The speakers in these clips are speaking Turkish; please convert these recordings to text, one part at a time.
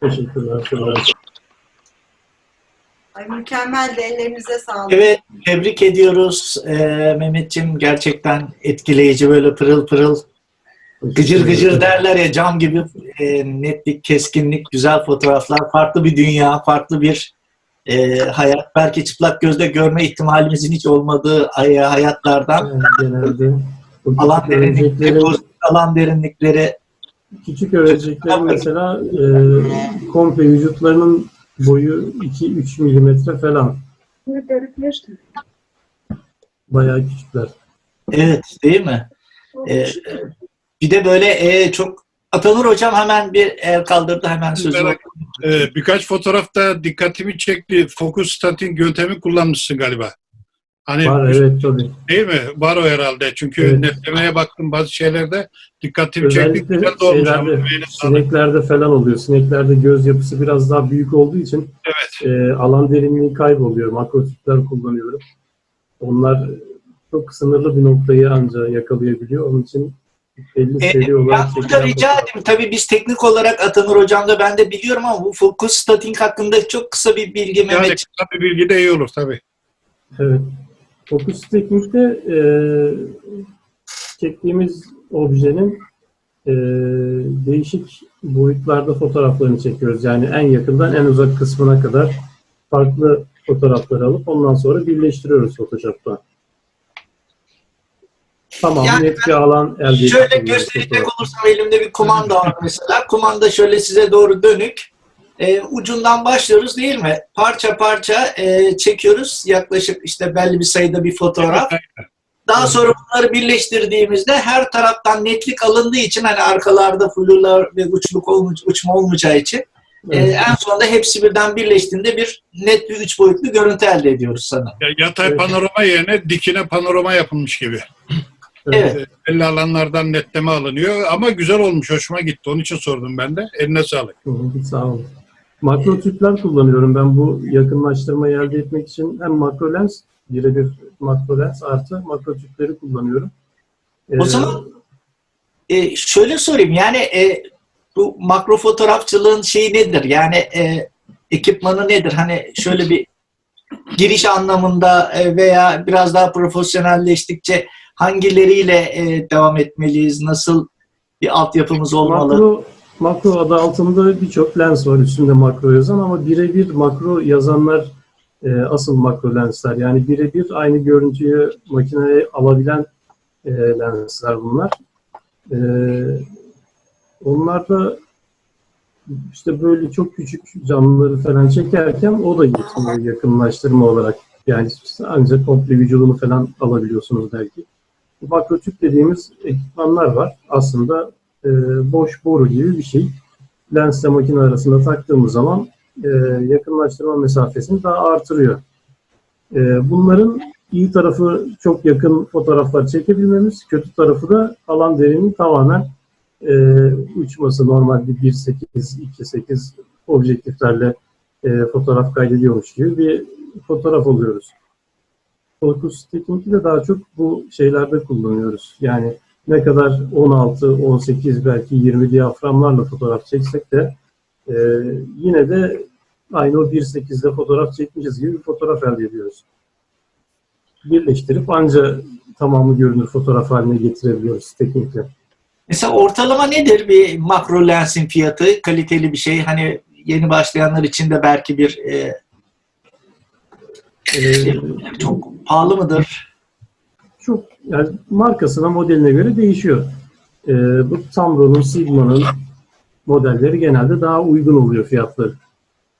Teşekkürler. Ay mükemmel de ellerinize sağlık. Evet, tebrik ediyoruz Ee, Mehmetciğim. Gerçekten etkileyici böyle pırıl pırıl gıcır gıcır derler ya cam gibi e, netlik, keskinlik, güzel fotoğraflar, farklı bir dünya, farklı bir e, hayat. Belki çıplak gözle görme ihtimalimizin hiç olmadığı ay- hayatlardan Evet, genelde bu alan derinlikleri, alan derinlikleri küçük örümceklerin mesela e, komple vücutlarının boyu 2-3 milimetre falan. Bayağı küçükler. Evet, değil mi? Ee, bir de böyle e, çok Atanur hocam hemen bir el kaldırdı hemen sözü. Merak- Ee, birkaç fotoğrafta dikkatimi çekti. Focus statin yöntemi kullanmışsın galiba. Hani Var evet tabii. değil mi? Var o herhalde. Çünkü Evet. netlemeye baktım bazı şeylerde dikkatimi çekti. Güzel de olmuş ama sineklerde falan oluyor. Sineklerde göz yapısı biraz daha büyük olduğu için Evet. e, alan derinliği kayboluyor. Makrotipler kullanıyorum. Onlar çok sınırlı bir noktayı anca yakalayabiliyor. Onun için belli E, seri olarak ben burada rica edeyim. Tabii biz teknik olarak Atanur hocam da ben de biliyorum ama bu focus stating hakkında çok kısa bir bilgi Yani Mehmet. kısa bir bilgi de iyi olur tabii. Evet. Fokus teknikte e, çektiğimiz objenin e, değişik boyutlarda fotoğraflarını çekiyoruz. Yani en yakından en uzak kısmına kadar farklı fotoğrafları alıp ondan sonra birleştiriyoruz Photoshop'ta. Tamam, Yani net bir alan elde Şöyle gösterecek olursam elimde bir kumanda var mesela. Kumanda şöyle size doğru dönük. E, ucundan başlıyoruz değil mi? Parça parça e, çekiyoruz. Yaklaşık işte belli bir sayıda bir fotoğraf. Daha Evet. sonra bunları birleştirdiğimizde her taraftan netlik alındığı için hani arkalarda flurlar ve uçluk olmuş, uçma olmayacağı için e, Evet. en sonunda hepsi birden birleştiğinde bir net bir üç boyutlu görüntü elde ediyoruz sana. Ya, yatay Evet. panorama yerine dikine panorama yapılmış gibi. Evet. Ee, Belli alanlardan netleme alınıyor ama güzel olmuş. Hoşuma gitti. Onun için sordum ben de. Eline sağlık. Sağ olun. Makro tüpler kullanıyorum ben bu yakınlaştırmayı elde etmek için hem makro lens, birebir makro lens artı makro tüpleri kullanıyorum. O Ee, zaman e, şöyle sorayım yani e, bu makro fotoğrafçılığın şeyi nedir? Yani e, ekipmanı nedir? Hani şöyle bir giriş anlamında e, veya biraz daha profesyonelleştikçe hangileriyle e, devam etmeliyiz? Nasıl bir altyapımız olmalı? makro, makro adı altında birçok lens var üstünde makro yazan ama birebir makro yazanlar e, asıl makro lensler. Yani birebir aynı görüntüyü makineye alabilen e, lensler bunlar. E, onlar da işte böyle çok küçük canlıları falan çekerken o da yetmiyor yakınlaştırma olarak. Yani ancak komple vücudunu falan alabiliyorsunuz belki. Makrotüp dediğimiz ekipmanlar var. Aslında e, boş boru gibi bir şey. Lensle makine arasında taktığımız zaman e, yakınlaştırma mesafesini daha artırıyor. E, bunların iyi tarafı çok yakın fotoğraflar çekebilmemiz, kötü tarafı da alan derinliği tamamen e, uçması normalde 1.8, 2.8 objektiflerle e, fotoğraf kaydediyormuş gibi bir fotoğraf oluyoruz. Focus tekniği de daha çok bu şeylerde kullanıyoruz. Yani ne kadar 16, 18 belki 20 diyaframlarla fotoğraf çeksek de e, yine de aynı o 1.8'de fotoğraf çekmişiz gibi bir fotoğraf elde ediyoruz. Birleştirip anca tamamı görünür fotoğraf haline getirebiliyoruz teknikle. Mesela ortalama nedir bir makro lensin fiyatı? Kaliteli bir şey. Hani yeni başlayanlar için de belki bir e, Ee, çok pahalı mıdır? Çok yani markasına modeline göre değişiyor. Ee, bu Tamron'un, Sigma'nın modelleri genelde daha uygun oluyor fiyatları.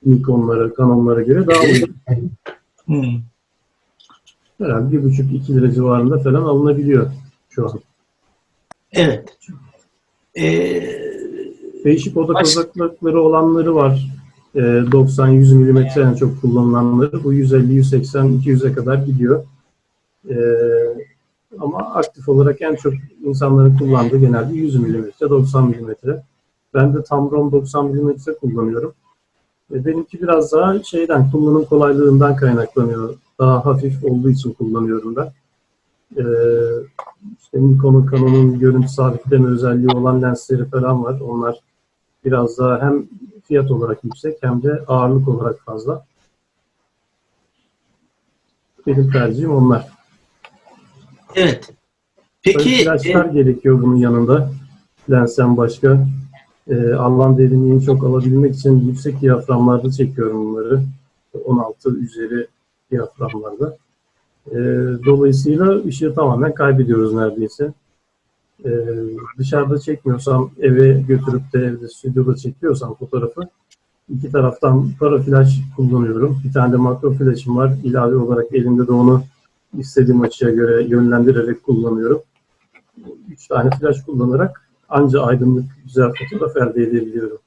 Nikon'lara, Canon'lara göre daha uygun. Hmm. Herhalde bir buçuk iki lira civarında falan alınabiliyor şu an. Evet. Ee, Değişik oda Baş- kozaklıkları olanları var. Ee, 90-100 milimetre en çok kullanılanları. Bu 150-180-200'e kadar gidiyor. Ee, ama aktif olarak en çok insanların kullandığı genelde 100 milimetre, 90 milimetre. Ben de Tamron 90 milimetre kullanıyorum. Ve benimki biraz daha şeyden, kullanım kolaylığından kaynaklanıyor. Daha hafif olduğu için kullanıyorum ben. Ee, işte Nikon'un, Canon'un görüntü sabitleme özelliği olan lensleri falan var. Onlar biraz daha hem fiyat olarak yüksek hem de ağırlık olarak fazla. Benim tercihim onlar. Evet. Peki e, flaşlar gerekiyor bunun yanında. Lensten başka. E, alan derinliğini çok alabilmek için yüksek diyaframlarda çekiyorum bunları. 16 üzeri diyaframlarda. E, dolayısıyla ışığı tamamen kaybediyoruz neredeyse. E, dışarıda çekmiyorsam eve götürüp de evde stüdyoda çekiyorsam fotoğrafı iki taraftan para flash kullanıyorum. Bir tane de makro flash'ım var. İlave olarak elimde de onu istediğim açıya göre yönlendirerek kullanıyorum. Üç tane flash kullanarak anca aydınlık güzel fotoğraf elde edebiliyorum.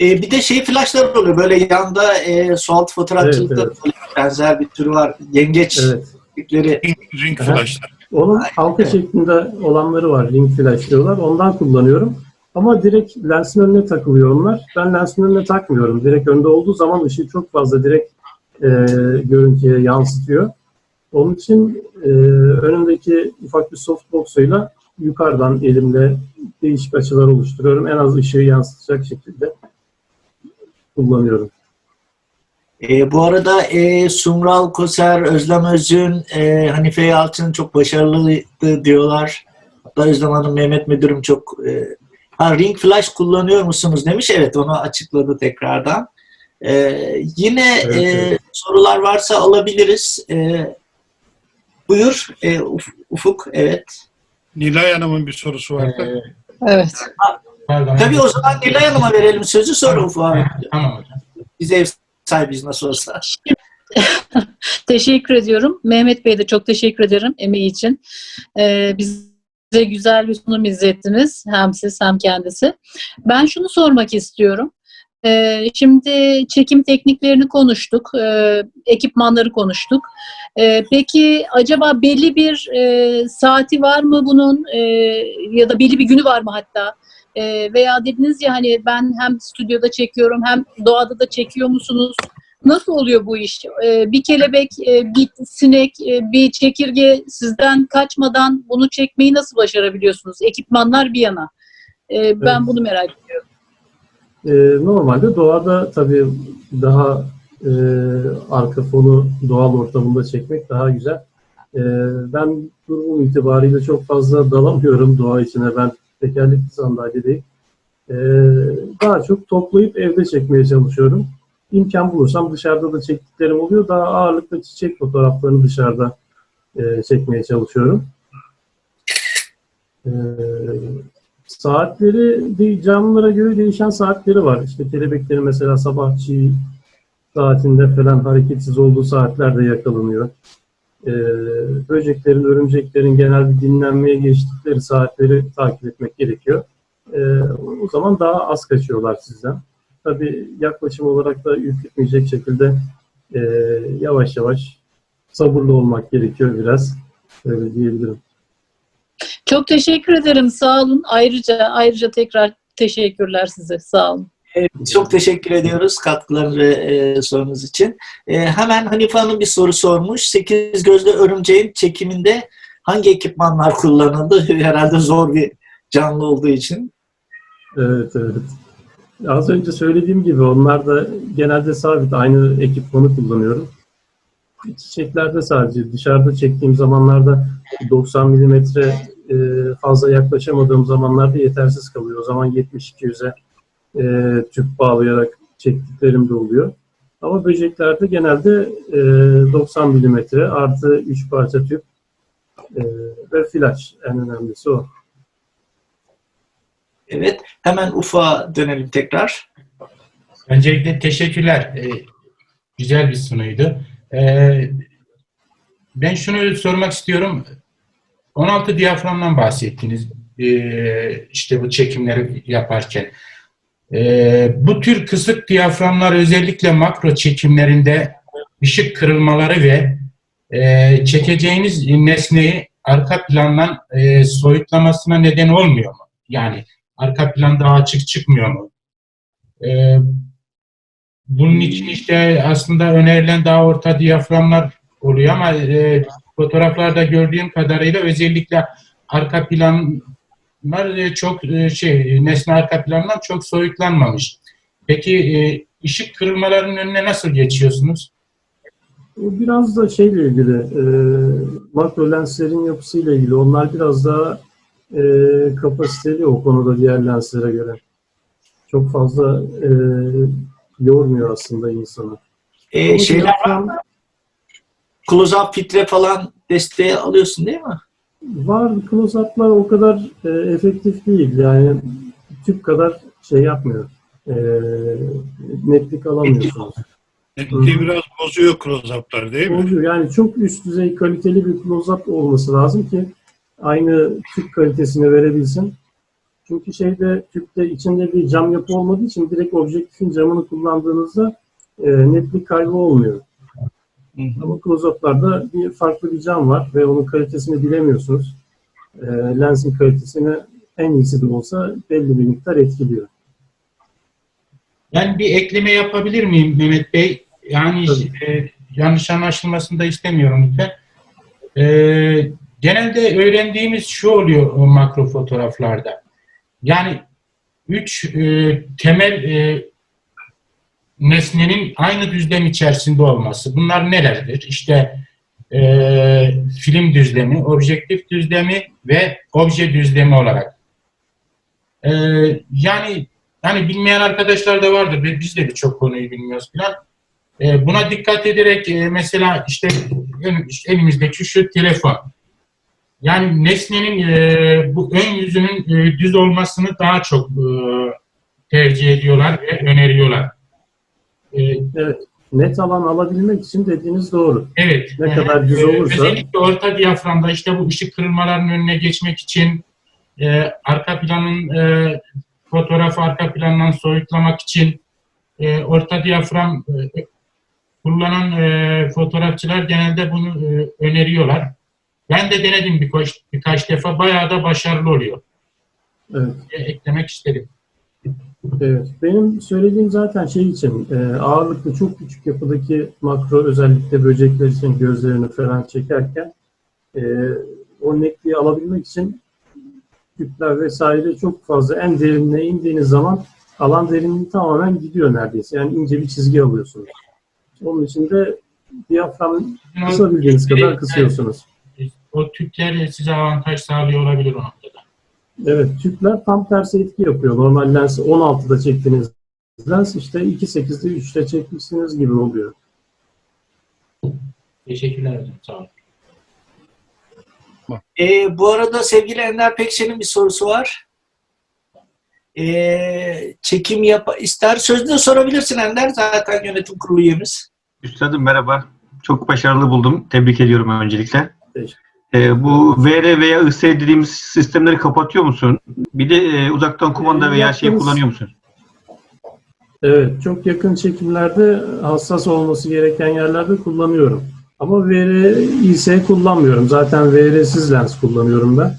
e, bir de şey flashlar oluyor. Böyle yanda e, sualtı fotoğrafçılıkta Evet, evet. benzer bir türü var. Yengeç Evet. tipleri. Ring Aha. flashlar. Onun halka şeklinde olanları var. Ring flash diyorlar. Ondan kullanıyorum. Ama direkt lensin önüne takılıyor onlar. Ben lensin önüne takmıyorum. Direkt önde olduğu zaman ışığı çok fazla direkt e, görüntüye yansıtıyor. Onun için e, önümdeki ufak bir softbox'uyla yukarıdan elimle değişik açılar oluşturuyorum. En az ışığı yansıtacak şekilde kullanıyorum. E, bu arada e, Sumral Koser, Özlem Özün, e, Hanife Yalçın çok başarılıydı diyorlar. Hatta Özlem Hanım, Mehmet Müdürüm çok... E, ha, Ring Flash kullanıyor musunuz demiş. Evet onu açıkladı tekrardan. E, yine Evet, e, evet. sorular varsa alabiliriz. E, buyur e, Uf- Ufuk. Evet. Nilay Hanım'ın bir sorusu vardı. Evet. Pardon. Tabii o zaman Nilay Hanım'a verelim sözü sonra Ufuk'a. Tamam hocam. Biz ev sahibiyiz nasıl olsa. Teşekkür ediyorum. Mehmet Bey'e de çok teşekkür ederim emeği için. Ee, bize güzel bir sunum izlettiniz. Hem siz hem kendisi. Ben şunu sormak istiyorum. Ee, şimdi çekim tekniklerini konuştuk. Ee, ekipmanları konuştuk. Ee, peki acaba belli bir e, saati var mı bunun? Ee, ya da belli bir günü var mı hatta? Veya dediniz ya hani ben hem stüdyoda çekiyorum hem doğada da çekiyor musunuz? Nasıl oluyor bu iş? Bir kelebek, e, bir sinek, e, bir çekirge sizden kaçmadan bunu çekmeyi nasıl başarabiliyorsunuz? Ekipmanlar bir yana. Ben Evet. bunu merak ediyorum. Ee, normalde doğada tabii daha e, arka fonu doğal ortamında çekmek daha güzel. Ee, ben durumum itibariyle çok fazla dalamıyorum doğa içine. Ben tekerlekli sandalyedeyim. Ee, daha çok toplayıp evde çekmeye çalışıyorum. İmkan bulursam dışarıda da çektiklerim oluyor. Daha ağırlıklı çiçek fotoğraflarını dışarıda e, çekmeye çalışıyorum. Ee, Saatleri canlılara göre değişen saatleri var. İşte kelebeklerin mesela sabah çiğ saatinde falan hareketsiz olduğu saatlerde yakalanıyor. Ee, böceklerin, örümceklerin genel bir dinlenmeye geçtikleri saatleri takip etmek gerekiyor. Ee, o zaman daha az kaçıyorlar sizden. Tabii yaklaşım olarak da ürkütmeyecek şekilde e, yavaş yavaş sabırlı olmak gerekiyor biraz. Öyle diyebilirim. Çok teşekkür ederim. Sağ olun. Ayrıca ayrıca tekrar teşekkürler size. Sağ olun. Çok teşekkür ediyoruz katkılarınız ve e, sorunuz için. E, hemen Hanife Hanım bir soru sormuş. Sekiz gözlü örümceğin çekiminde hangi ekipmanlar kullanıldı? Herhalde zor bir canlı olduğu için. Evet, evet. Az önce söylediğim gibi onlar da genelde sabit aynı ekipmanı kullanıyorum. Çiçeklerde sadece dışarıda çektiğim zamanlarda 90 milimetre e, fazla yaklaşamadığım zamanlarda yetersiz kalıyor. O zaman 70-200'e e, tüp bağlayarak çektiklerim de oluyor. Ama böceklerde genelde e, 90 milimetre artı 3 parça tüp e, ve flash en önemlisi o. Evet. Hemen Ufuk'a dönelim tekrar. Öncelikle teşekkürler. Ee, güzel bir sunuydu. Ee, ben şunu sormak istiyorum. 16 diyaframdan bahsettiniz. Ee, işte bu çekimleri yaparken. Ee, bu tür kısık diyaframlar özellikle makro çekimlerinde ışık kırılmaları ve e, çekeceğiniz nesneyi arka plandan e, soyutlamasına neden olmuyor mu? Yani arka plan daha açık çıkmıyor mu? Bunun için işte aslında önerilen daha orta diyaframlar oluyor ama e, fotoğraflarda gördüğüm kadarıyla özellikle arka planlar e, çok e, şey nesne arka plandan çok soyutlanmamış. Peki e, ışık kırılmalarının önüne nasıl geçiyorsunuz? Bu biraz da şeyle ilgili, e, makro lenslerin yapısıyla ilgili. Onlar biraz daha e, kapasiteli o konuda diğer lenslere göre. Çok fazla e, yormuyor aslında insanı. E, şeyler diafram close-up filtre falan desteği alıyorsun değil mi? var, close-up'lar o kadar e, efektif değil. Yani tüp kadar şey yapmıyor. E, netlik alamıyorsunuz. Netliği biraz bozuyor close-up'lar değil mi? Oluyor. Yani çok üst düzey kaliteli bir close-up olması lazım ki aynı tüp kalitesini verebilsin. Çünkü şeyde tüpte içinde bir cam yapı olmadığı için direkt objektifin camını kullandığınızda e, netlik kaybı olmuyor. Ama close-up'larda bir farklı bir cam var ve onun kalitesini bilemiyorsunuz. E, lensin kalitesini en iyisi de olsa belli bir miktar etkiliyor. Ben bir ekleme yapabilir miyim Mehmet Bey? Yani Tabii. e, yanlış anlaşılmasını da istemiyorum lütfen. E, genelde öğrendiğimiz şu oluyor makro fotoğraflarda. Yani üç e, temel e, nesnenin aynı düzlem içerisinde olması. Bunlar nelerdir? İşte e, film düzlemi, objektif düzlemi ve obje düzlemi olarak. E, yani Hani bilmeyen arkadaşlar da vardır. Biz biz de birçok konuyu bilmiyoruz falan. E, buna dikkat ederek e, mesela işte elimizdeki şu telefon. Yani nesnenin e, bu ön yüzünün e, düz olmasını daha çok e, tercih ediyorlar ve öneriyorlar. E, Evet. Net alan alabilmek için dediğiniz doğru. evet. Ne kadar düz E, olursa- Özellikle orta diyaframda işte bu ışık kırılmalarının önüne geçmek için e, arka planın e, fotoğrafı arka plandan soyutlamak için e, orta diyafram e, kullanan e, fotoğrafçılar genelde bunu e, öneriyorlar. Ben de denedim birkaç, birkaç defa. Bayağı da başarılı oluyor. Evet. E, eklemek istedim. Evet. Benim söylediğim zaten şey için e, ağırlıklı çok küçük yapıdaki makro özellikle böcekler için gözlerini falan çekerken e, o netliği alabilmek için küpler vesaire çok fazla en derinine indiğiniz zaman alan derinliği tamamen gidiyor neredeyse. Yani ince bir çizgi alıyorsunuz. Onun için de diyafram kısabildiğiniz kadar kısıyorsunuz. O tüpler size avantaj sağlıyor olabilir o noktada. Evet, tüpler tam tersi etki yapıyor. Normal lens 16'da çektiğiniz lens işte 2.8'de 3'te çekmişsiniz gibi oluyor. Teşekkürler hocam. Sağ olun. E, bu arada sevgili Ender Pekşen'in bir sorusu var. E, çekim yap ister. Sözünü sorabilirsin Ender. Zaten yönetim kurulu üyemiz. Üstadım merhaba. Çok başarılı buldum. Tebrik ediyorum öncelikle. Teşekkür Ee, bu VR veya IS dediğimiz sistemleri kapatıyor musun? Bir de e, uzaktan kumanda veya şey kullanıyor musun? Evet, çok yakın çekimlerde hassas olması gereken yerlerde kullanıyorum. Ama VR ise kullanmıyorum. Zaten VR'siz lens kullanıyorum ben.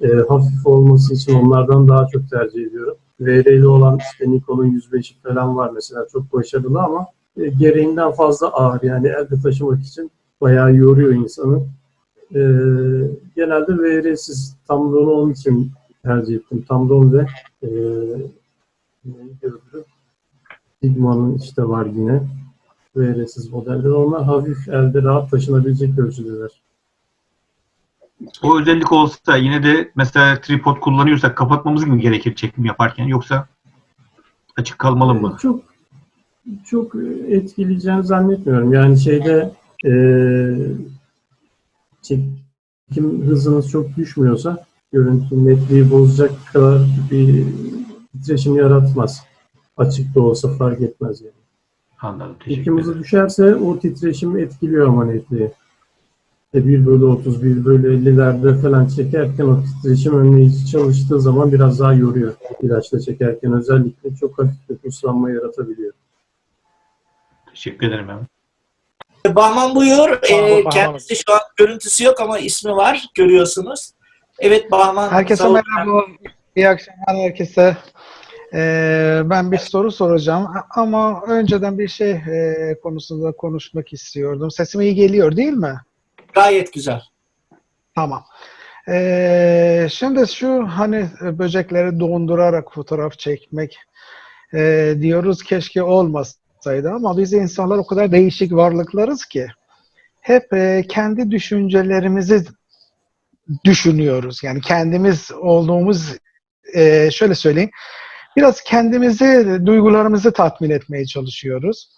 Ee, hafif olması için onlardan daha çok tercih ediyorum. VR'li olan işte Nikon'un 105'i falan var mesela çok başarılı ama e, gereğinden fazla ağır yani elde taşımak için bayağı yoruyor insanı. Ee, genelde VR'siz Tamron'u onun için tercih ettim. Tamron ve e? Sigma'nın işte var yine. VR'siz modeller. Onlar hafif elde rahat taşınabilecek ölçüdeler. O özellik olsa yine de mesela tripod kullanıyorsak kapatmamız gibi gerekir çekim yaparken yoksa açık kalmalı mı? Çok çok etkileyeceğini zannetmiyorum. Yani şeyde eee çekim hızınız çok düşmüyorsa görüntü netliği bozacak kadar bir titreşim yaratmaz. Açık da olsa fark etmez yani. Anladım. Teşekkür ederim. düşerse o titreşim etkiliyor ama netliği. İşte 1 bölü 30, 1 bölü 50'lerde falan çekerken o titreşim önleyici çalıştığı zaman biraz daha yoruyor. İlaçla çekerken özellikle çok hafif bir puslanma yaratabiliyor. Teşekkür ederim. Mehmet. Bahman buyur. E, Bahman. kendisi şu an görüntüsü yok ama ismi var. Görüyorsunuz. Evet Bahman. Herkese merhaba. İyi akşamlar herkese. Ee, ben bir soru soracağım ama önceden bir şey e, konusunda konuşmak istiyordum. Sesim iyi geliyor değil mi? Gayet güzel. Tamam. Ee, şimdi şu hani böcekleri dondurarak fotoğraf çekmek e, diyoruz keşke olmasaydı ama biz insanlar o kadar değişik varlıklarız ki hep e, kendi düşüncelerimizi düşünüyoruz. Yani kendimiz olduğumuz e, şöyle söyleyeyim biraz kendimizi, duygularımızı tatmin etmeye çalışıyoruz.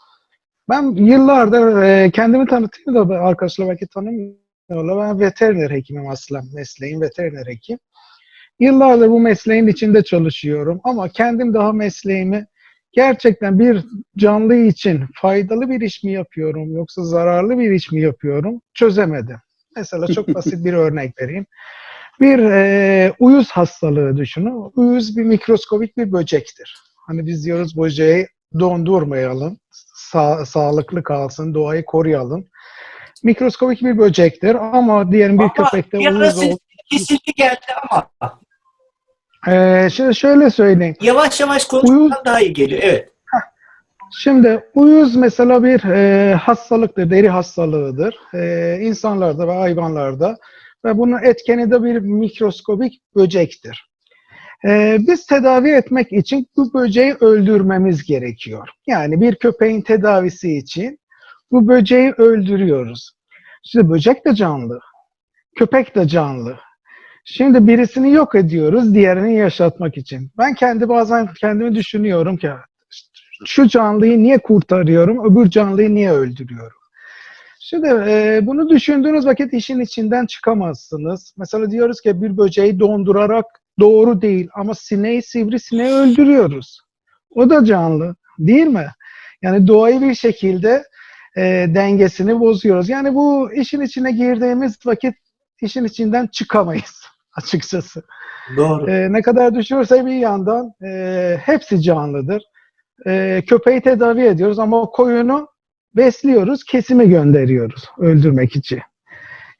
Ben yıllardır e, kendimi tanıtayım da arkadaşlar belki tanımıyorlar. Ben veteriner hekimim aslen. Mesleğim veteriner hekim. Yıllardır bu mesleğin içinde çalışıyorum ama kendim daha mesleğimi gerçekten bir canlı için faydalı bir iş mi yapıyorum yoksa zararlı bir iş mi yapıyorum çözemedim. Mesela çok basit bir örnek vereyim. Bir e, uyuz hastalığı düşünün. Uyuz bir mikroskobik bir böcektir. Hani biz diyoruz böceği dondurmayalım, sa- sağlıklı kalsın, doğayı koruyalım. Mikroskobik bir böcektir ama diyelim bir Ama köpekte uyuz ses ol- kesildi geldi ama Ee, şimdi şöyle söyleyeyim. yavaş yavaş konuşmadan daha iyi geliyor. Evet. Şimdi uyuz mesela bir e, hastalıktır, deri hastalığıdır. E, insanlarda ve hayvanlarda ve bunun etkeni de bir mikroskobik böcektir. E, biz tedavi etmek için bu böceği öldürmemiz gerekiyor. Yani bir köpeğin tedavisi için bu böceği öldürüyoruz. Şimdi böcek de canlı, köpek de canlı. Şimdi birisini yok ediyoruz diğerini yaşatmak için. Ben kendi bazen kendimi düşünüyorum ki şu canlıyı niye kurtarıyorum, öbür canlıyı niye öldürüyorum? Şimdi e, bunu düşündüğünüz vakit işin içinden çıkamazsınız. Mesela diyoruz ki bir böceği dondurarak doğru değil ama sineği, sivrisineği öldürüyoruz. O da canlı değil mi? Yani doğayı bir şekilde e, dengesini bozuyoruz. Yani bu işin içine girdiğimiz vakit işin içinden çıkamayız açıkçası. Doğru. E, ne kadar düşünürse bir yandan e, hepsi canlıdır. E, köpeği tedavi ediyoruz ama koyunu besliyoruz, kesime gönderiyoruz öldürmek için.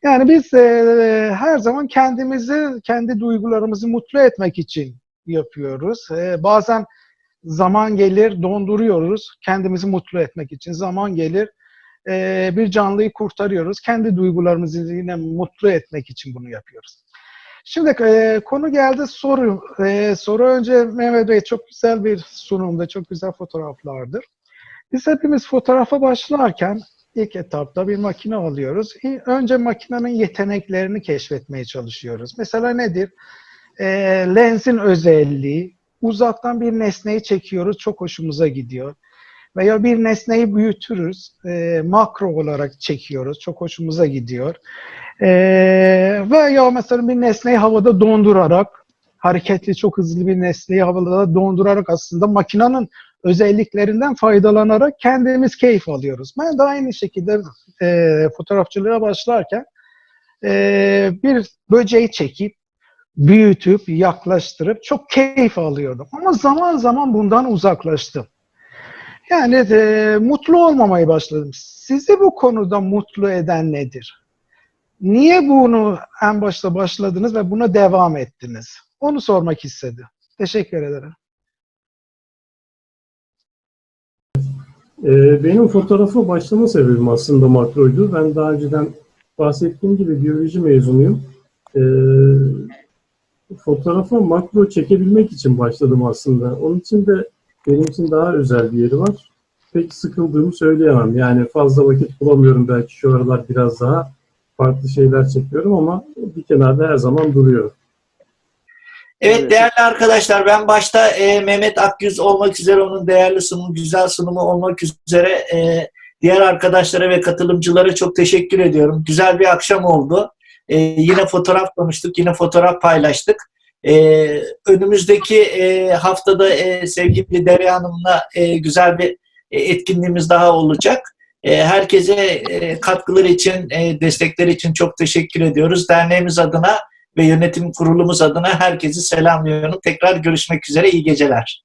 Yani biz e, her zaman kendimizi, kendi duygularımızı mutlu etmek için yapıyoruz. E, bazen zaman gelir donduruyoruz kendimizi mutlu etmek için. Zaman gelir e, bir canlıyı kurtarıyoruz. Kendi duygularımızı yine mutlu etmek için bunu yapıyoruz. Şimdi e, konu geldi soru. E, soru önce Mehmet Bey çok güzel bir sunumda, çok güzel fotoğraflardır. Biz hepimiz fotoğrafa başlarken ilk etapta bir makine alıyoruz. Önce makinenin yeteneklerini keşfetmeye çalışıyoruz. Mesela nedir? E, lensin özelliği, uzaktan bir nesneyi çekiyoruz, çok hoşumuza gidiyor. Veya bir nesneyi büyütürüz, e, makro olarak çekiyoruz, çok hoşumuza gidiyor. Ee, veya mesela bir nesneyi havada dondurarak hareketli çok hızlı bir nesneyi havada dondurarak aslında makinenin özelliklerinden faydalanarak kendimiz keyif alıyoruz. Ben de aynı şekilde e, fotoğrafçılığa başlarken e, bir böceği çekip büyütüp yaklaştırıp çok keyif alıyordum. Ama zaman zaman bundan uzaklaştım. Yani e, mutlu olmamaya başladım. Sizi bu konuda mutlu eden nedir? Niye bunu en başta başladınız ve buna devam ettiniz? Onu sormak istedim. Teşekkür ederim. Ee, benim fotoğrafa başlama sebebim aslında makroydu. Ben daha önceden bahsettiğim gibi biyoloji mezunuyum. Ee, fotoğrafa makro çekebilmek için başladım aslında. Onun için de benim için daha özel bir yeri var. Pek sıkıldığımı söyleyemem. Yani fazla vakit bulamıyorum belki şu aralar biraz daha farklı şeyler çekiyorum ama bir kenarda her zaman duruyor. Evet, değerli arkadaşlar ben başta e, Mehmet Akyüz olmak üzere onun değerli sunumu, güzel sunumu olmak üzere e, diğer arkadaşlara ve katılımcılara çok teşekkür ediyorum. Güzel bir akşam oldu. E, yine fotoğraf konuştuk, yine fotoğraf paylaştık. E, önümüzdeki e, haftada e, sevgili Derya Hanım'la e, güzel bir e, etkinliğimiz daha olacak. E, herkese e, katkıları için, e, destekleri için çok teşekkür ediyoruz. Derneğimiz adına ve yönetim kurulumuz adına herkesi selamlıyorum. Tekrar görüşmek üzere. İyi geceler.